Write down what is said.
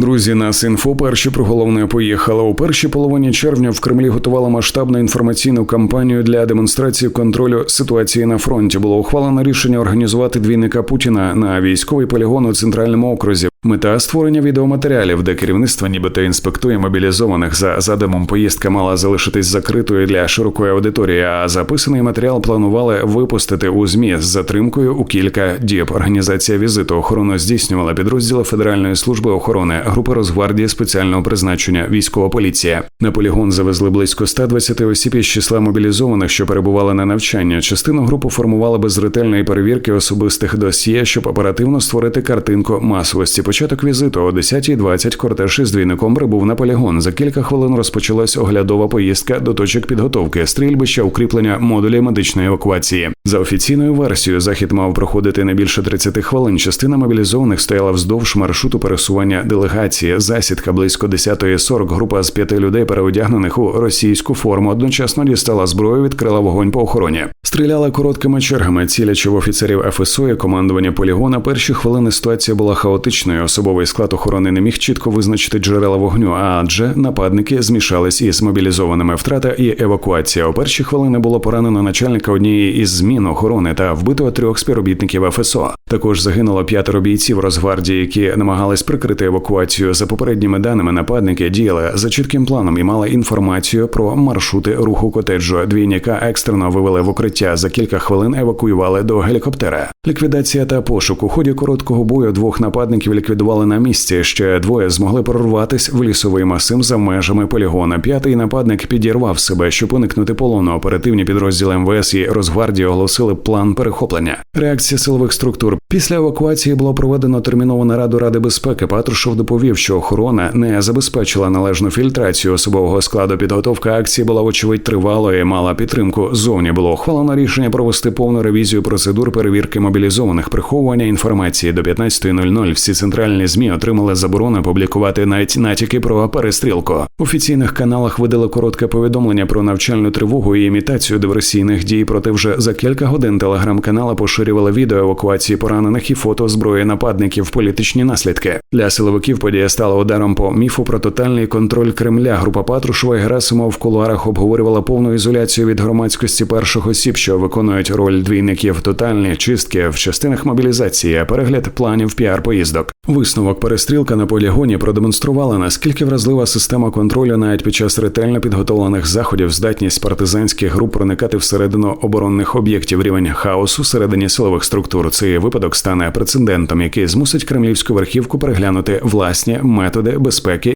Друзі, нас інфо перші про головне поїхали. У першій половині червня в Кремлі готувала масштабну інформаційну кампанію для демонстрації контролю ситуації на фронті. Було ухвалено рішення організувати двійника Путіна на військовий полігон у центральному окрузі. Мета створення відеоматеріалів, де керівництво нібито інспектує мобілізованих за задумом поїздка мала залишитись закритою для широкої аудиторії. А записаний матеріал планували випустити у змі з затримкою у кілька діб. Організація візиту охорону здійснювала підрозділи Федеральної служби охорони, групи Росгвардії спеціального призначення, військова поліція. На полігон завезли близько 120 осіб із числа мобілізованих, що перебували на навчання. Частину групи формували без ретельної перевірки особистих досьє, щоб оперативно створити картинку масовості. Початок візиту о 10.20 кортеж із двійником прибув на полігон. За кілька хвилин розпочалась оглядова поїздка до точок підготовки, стрільбища, укріплення модулі медичної евакуації. За офіційною версією, захід мав проходити не більше 30 хвилин. Частина мобілізованих стояла вздовж маршруту пересування делегації. Засідка близько 10.40. Група з п'яти людей, переодягнених у російську форму, одночасно дістала зброю, відкрила вогонь по охороні. Стріляла короткими чергами, цілячи в офіцерів ФСО і командування полігона. Перші хвилини ситуація була хаотичною. Особовий склад охорони не міг чітко визначити джерела вогню, адже нападники змішались із мобілізованими втрата і евакуація. У перші хвилини було поранено начальника однієї із змін охорони та вбито трьох співробітників ФСО. Також загинуло п'ятеро бійців Росгвардії, які намагались прикрити евакуацію. За попередніми даними нападники діяли за чітким планом і мали інформацію про маршрути руху котеджу. Двійника екстрено вивели в укриття. За кілька хвилин евакуювали до гелікоптера. Ліквідація та пошук у ході короткого бою двох нападників ліквідували на місці. Ще двоє змогли прорватися в лісовий масив за межами полігона. П'ятий нападник підірвав себе, щоб уникнути полону. Оперативні підрозділи МВС і Росгвардії оголосили план перехоплення. Реакція силових структур після евакуації було проведено термінову нараду Ради безпеки. Патрушов доповів, що охорона не забезпечила належну фільтрацію особового складу. Підготовка акції була вочевидь тривалою, мала підтримку. Зовні було ухвалено рішення провести повну ревізію процедур перевірки мобілізованих приховування інформації до 15.00 Всі центральні змі отримали заборону публікувати навіть натяки про перестрілку. В офіційних каналах видали коротке повідомлення про навчальну тривогу і імітацію диверсійних дій. Проте вже за кілька годин телеграм-канали поширювали відео евакуації поранених і фото зброї нападників. Політичні наслідки для силовиків. Подія стала ударом по міфу про тотальний контроль Кремля. Група Патрушова і Герасимов в кулуарах обговорювала повну ізоляцію від громадськості перших осіб, що виконують роль двійників, тотальні чистки в частинах мобілізації, перегляд планів піар поїздок. Висновок перестрілка на полігоні продемонструвала наскільки вразлива система контролю навіть під час ретельно підготовлених заходів, здатність партизанських груп проникати всередину оборонних об'єктів рівень хаосу всередині силових структур. Цей випадок стане прецедентом, який змусить кремлівську верхівку переглянути власні методи безпеки